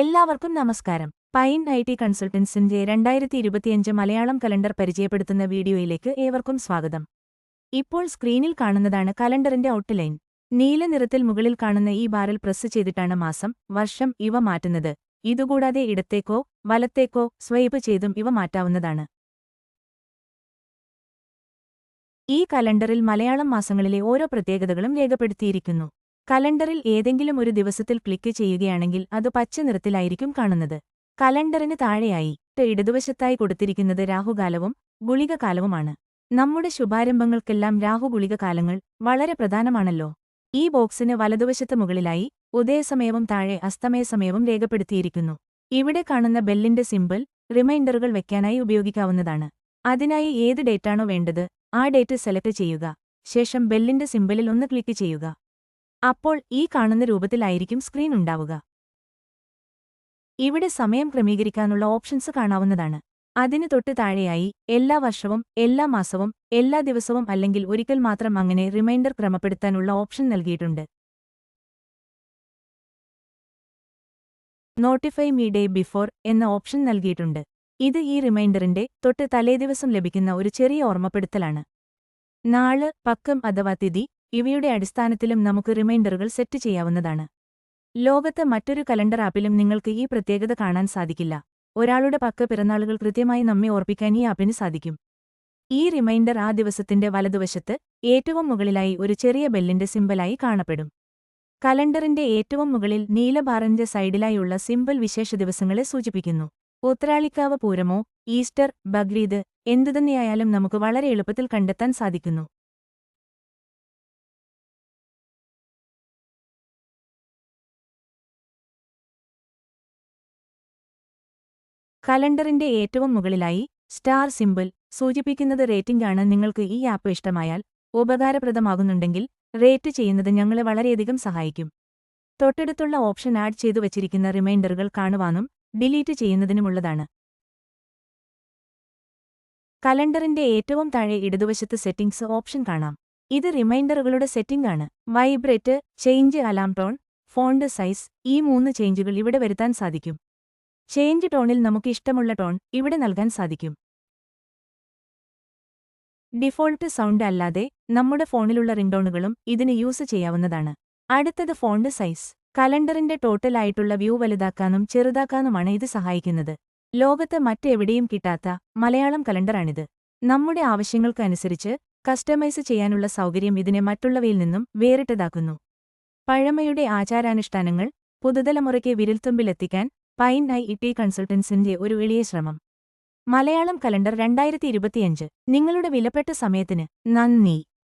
എല്ലാവർക്കും നമസ്കാരം. Pine I T കൺസൾട്ടൻസിന്റെ രണ്ടായിരത്തി ഇരുപത്തിയഞ്ച് മലയാളം കലണ്ടർ പരിചയപ്പെടുത്തുന്ന വീഡിയോയിലേക്ക് ഏവർക്കും സ്വാഗതം. ഇപ്പോൾ സ്ക്രീനിൽ കാണുന്നതാണ് കലണ്ടറിന്റെ ഔട്ട്ലൈൻ. നീല നിറത്തിൽ മുകളിൽ കാണുന്ന ഈ ബാറിൽ പ്രസ് ചെയ്തിട്ടാണ് മാസം വർഷം ഇവ മാറ്റുന്നത്. ഇതുകൂടാതെ ഇടത്തേക്കോ വലത്തേക്കോ സ്വൈപ്പ് ചെയ്തും ഇവ മാറ്റാവുന്നതാണ്. ഈ കലണ്ടറിൽ മലയാളം മാസങ്ങളിലെ ഓരോ പ്രത്യേകതകളും രേഖപ്പെടുത്തിയിരിക്കുന്നു. കലണ്ടറിൽ ഏതെങ്കിലും ഒരു ദിവസത്തിൽ ക്ലിക്ക് ചെയ്യുകയാണെങ്കിൽ അത് പച്ച നിറത്തിലായിരിക്കും കാണുന്നത്. കലണ്ടറിന് താഴെയായി ഇടതുവശത്തായി കൊടുത്തിരിക്കുന്നത് രാഹുകാലവും ഗുളികകാലവുമാണ്. നമ്മുടെ ശുഭാരംഭങ്ങൾക്കെല്ലാം രാഹുഗുളികകാലങ്ങൾ വളരെ പ്രധാനമാണല്ലോ. ഈ ബോക്സിന് വലതുവശത്ത് മുകളിലായി ഉദയസമയവും താഴെ അസ്തമയസമയവും രേഖപ്പെടുത്തിയിരിക്കുന്നു. ഇവിടെ കാണുന്ന ബെല്ലിന്റെ സിമ്പിൾ റിമൈൻഡറുകൾ വെക്കാനായി ഉപയോഗിക്കാവുന്നതാണ്. അതിനായി ഏത് ഡേറ്റാണോ വേണ്ടത് ആ ഡേറ്റ് സെലക്ട് ചെയ്യുക. ശേഷം ബെല്ലിന്റെ സിമ്പിളിൽ ഒന്ന് ക്ലിക്ക് ചെയ്യുക. അപ്പോൾ ഈ കാണുന്ന രൂപത്തിലായിരിക്കും സ്ക്രീൻ ഉണ്ടാവുക. ഇവിടെ സമയം ക്രമീകരിക്കാനുള്ള ഓപ്ഷൻസ് കാണാവുന്നതാണ്. അതിനു തൊട്ട് താഴെയായി എല്ലാ വർഷവും എല്ലാ മാസവും എല്ലാ ദിവസവും അല്ലെങ്കിൽ ഒരിക്കൽ മാത്രം അങ്ങനെ റിമൈൻഡർ ക്രമപ്പെടുത്താനുള്ള ഓപ്ഷൻ നൽകിയിട്ടുണ്ട്. നോട്ടിഫൈ മീ ഡേ ബിഫോർ എന്ന ഓപ്ഷൻ നൽകിയിട്ടുണ്ട്. ഇത് ഈ റിമൈൻഡറിന്റെ തൊട്ട് തലേദിവസം ലഭിക്കുന്ന ഒരു ചെറിയ ഓർമ്മപ്പെടുത്തലാണ്. നാൾ പക്കം അഥവാ തിഥി ഇവയുടെ അടിസ്ഥാനത്തിലും നമുക്ക് റിമൈൻഡറുകൾ സെറ്റ് ചെയ്യാവുന്നതാണ്. ലോകത്ത് മറ്റൊരു കലണ്ടർ ആപ്പിലും നിങ്ങൾക്ക് ഈ പ്രത്യേകത കാണാൻ സാധിക്കില്ല. ഒരാളുടെ പക്ക പിറന്നാളുകൾ കൃത്യമായി നമ്മെ ഓർപ്പിക്കാൻ ഈ ആപ്പിന് സാധിക്കും. ഈ റിമൈൻഡർ ആ ദിവസത്തിന്റെ വലതുവശത്ത് ഏറ്റവും മുകളിലായി ഒരു ചെറിയ ബെല്ലിന്റെ സിമ്പലായി കാണപ്പെടും. കലണ്ടറിന്റെ ഏറ്റവും മുകളിൽ നീലബാറിന്റെ സൈഡിലായുള്ള സിമ്പിൾ വിശേഷ ദിവസങ്ങളെ സൂചിപ്പിക്കുന്നു. ഉത്രാളിക്കാവ് പൂരമോ ഈസ്റ്റർ ബഗ്രീദ് എന്തുതന്നെയായാലും നമുക്ക് വളരെ എളുപ്പത്തിൽ കണ്ടെത്താൻ സാധിക്കുന്നു. കലണ്ടറിന്റെ ഏറ്റവും മുകളിലായി സ്റ്റാർ സിമ്പിൾ സൂചിപ്പിക്കുന്നത് റേറ്റിംഗ് ആണ് നിങ്ങൾക്ക് ഈ ആപ്പ് ഇഷ്ടമായാൽ ഉപകാരപ്രദമാകുന്നുണ്ടെങ്കിൽ റേറ്റ് ചെയ്യുന്നത് ഞങ്ങളെ വളരെയധികം സഹായിക്കും. തൊട്ടടുത്തുള്ള ഓപ്ഷൻ ആഡ് ചെയ്തു വച്ചിരിക്കുന്ന റിമൈൻഡറുകൾ കാണുവാനും ഡിലീറ്റ് ചെയ്യുന്നതിനുമുള്ളതാണ്. കലണ്ടറിന്റെ ഏറ്റവും താഴെ ഇടതുവശത്ത് സെറ്റിംഗ്സ് ഓപ്ഷൻ കാണാം. ഇത് റിമൈൻഡറുകളുടെ സെറ്റിംഗ് ആണ് vibrate change alarm tone font size ഈ മൂന്ന് ചേഞ്ചുകൾ ഇവിടെ വരുത്താൻ സാധിക്കും. ചേഞ്ച് ടോണിൽ നമുക്ക് ഇഷ്ടമുള്ള ടോൺ ഇവിടെ നൽകാൻ സാധിക്കും. ഡിഫോൾട്ട് സൗണ്ട് അല്ലാതെ നമ്മുടെ ഫോണിലുള്ള റിംഗ്ടോണുകളും ഇതിന് യൂസ് ചെയ്യാവുന്നതാണ്. അടുത്തത് ഫോണ്ട് സൈസ് കലണ്ടറിന്റെ ടോട്ടലായിട്ടുള്ള വ്യൂ വലുതാക്കാനും ചെറുതാക്കാനുമാണ് ഇത് സഹായിക്കുന്നത്. ലോകത്ത് മറ്റെവിടെയും കിട്ടാത്ത മലയാളം കലണ്ടറാണിത്. നമ്മുടെ ആവശ്യങ്ങൾക്കനുസരിച്ച് കസ്റ്റമൈസ് ചെയ്യാനുള്ള സൗകര്യം ഇതിനെ മറ്റുള്ളവയിൽ നിന്നും വേറിട്ടതാക്കുന്നു. പഴമയുടെ ആചാരാനുഷ്ഠാനങ്ങൾ പുതുതലമുറയ്ക്ക് വിരൽത്തുമ്പിലെത്തിക്കാൻ പൈൻ ഐ ഇ ടി കൺസൾട്ടൻസിന്റെ ഒരു എളിയ ശ്രമം. മലയാളം കലണ്ടർ രണ്ടായിരത്തി ഇരുപത്തിയഞ്ച്. നിങ്ങളുടെ വിലപ്പെട്ട സമയത്തിന് നന്ദി.